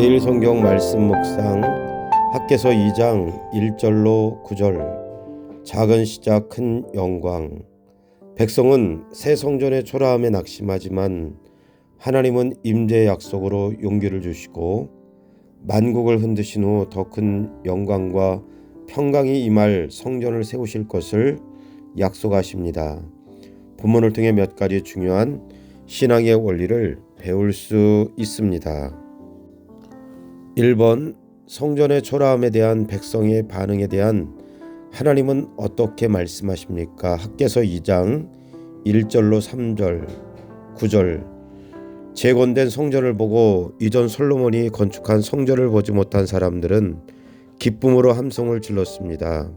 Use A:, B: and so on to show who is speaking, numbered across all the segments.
A: 매일 성경 말씀 묵상 학개서 2장 1절로 9절 작은 시작 큰 영광 백성은 새 성전의 초라함에 낙심하지만 하나님은 임재 약속으로 용기를 주시고 만국을 흔드신 후 더 큰 영광과 평강이 임할 성전을 세우실 것을 약속하십니다. 본문을 통해 몇 가지 중요한 신앙의 원리를 배울 수 있습니다. 1번 성전의 초라함에 대한 백성의 반응에 대한 하나님은 어떻게 말씀하십니까? 학개서 2장 1절로 3절, 9절 재건된 성전을 보고 이전 솔로몬이 건축한 성전을 보지 못한 사람들은 기쁨으로 함성을 질렀습니다.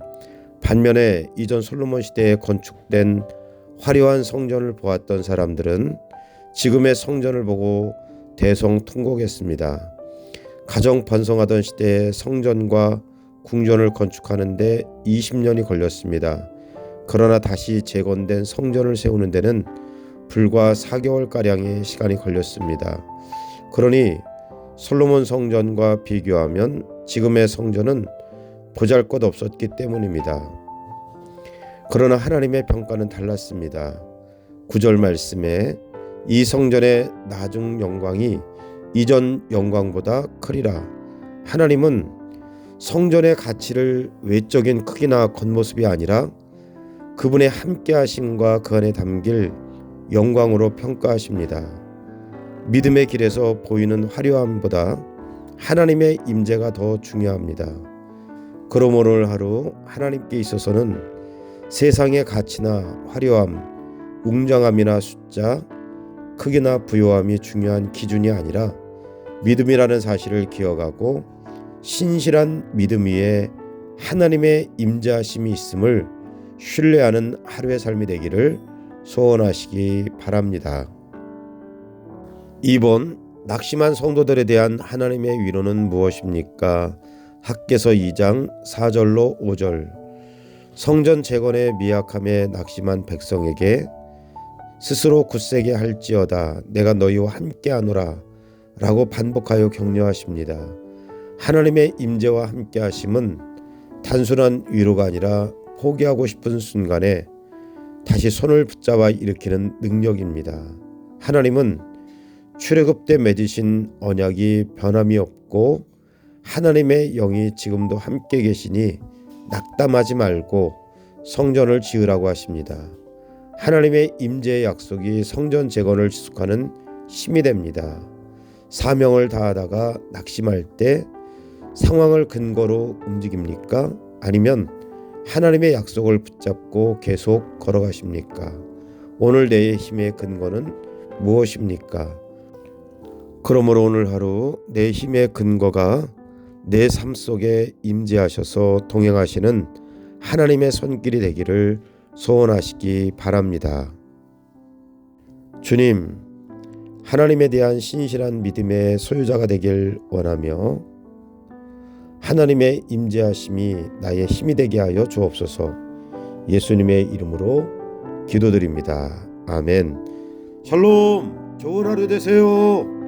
A: 반면에 이전 솔로몬 시대에 건축된 화려한 성전을 보았던 사람들은 지금의 성전을 보고 대성통곡했습니다. 가정 번성하던 시대에 성전과 궁전을 건축하는데 20년이 걸렸습니다. 그러나 다시 재건된 성전을 세우는 데는 불과 4개월가량의 시간이 걸렸습니다. 그러니 솔로몬 성전과 비교하면 지금의 성전은 보잘 것 없었기 때문입니다. 그러나 하나님의 평가는 달랐습니다. 구절 말씀에 이 성전의 나중 영광이 이전 영광보다 크리라. 하나님은 성전의 가치를 외적인 크기나 겉모습이 아니라 그분의 함께하심과 그 안에 담길 영광으로 평가하십니다. 믿음의 길에서 보이는 화려함보다 하나님의 임재가 더 중요합니다. 그럼 오늘 하루 하나님께 있어서는 세상의 가치나 화려함, 웅장함이나 숫자, 크기나 부요함이 중요한 기준이 아니라 믿음이라는 사실을 기억하고 신실한 믿음 위에 하나님의 임재하심이 있음을 신뢰하는 하루의 삶이 되기를 소원하시기 바랍니다. 2번 낙심한 성도들에 대한 하나님의 위로는 무엇입니까? 학개서 2장 4절로 5절 성전 재건의 미약함에 낙심한 백성에게 스스로 굳세게 할지어다 내가 너희와 함께하노라 라고 반복하여 격려하십니다. 하나님의 임재와 함께 하심은 단순한 위로가 아니라 포기하고 싶은 순간에 다시 손을 붙잡아 일으키는 능력입니다. 하나님은 출애굽 때 맺으신 언약이 변함이 없고 하나님의 영이 지금도 함께 계시니 낙담하지 말고 성전을 지으라고 하십니다. 하나님의 임재의 약속이 성전 재건을 지속하는 힘이 됩니다. 사명을 다하다가 낙심할 때 상황을 근거로 움직입니까? 아니면 하나님의 약속을 붙잡고 계속 걸어가십니까? 오늘 내 힘의 근거는 무엇입니까? 그러므로 오늘 하루 내 힘의 근거가 내 삶 속에 임재하셔서 동행하시는 하나님의 손길이 되기를 소원하시기 바랍니다. 주님, 하나님에 대한 신실한 믿음의 소유자가 되길 원하며 하나님의 임재하심이 나의 힘이 되게 하여 주옵소서. 예수님의 이름으로 기도드립니다. 아멘. 샬롬. 좋은 하루 되세요.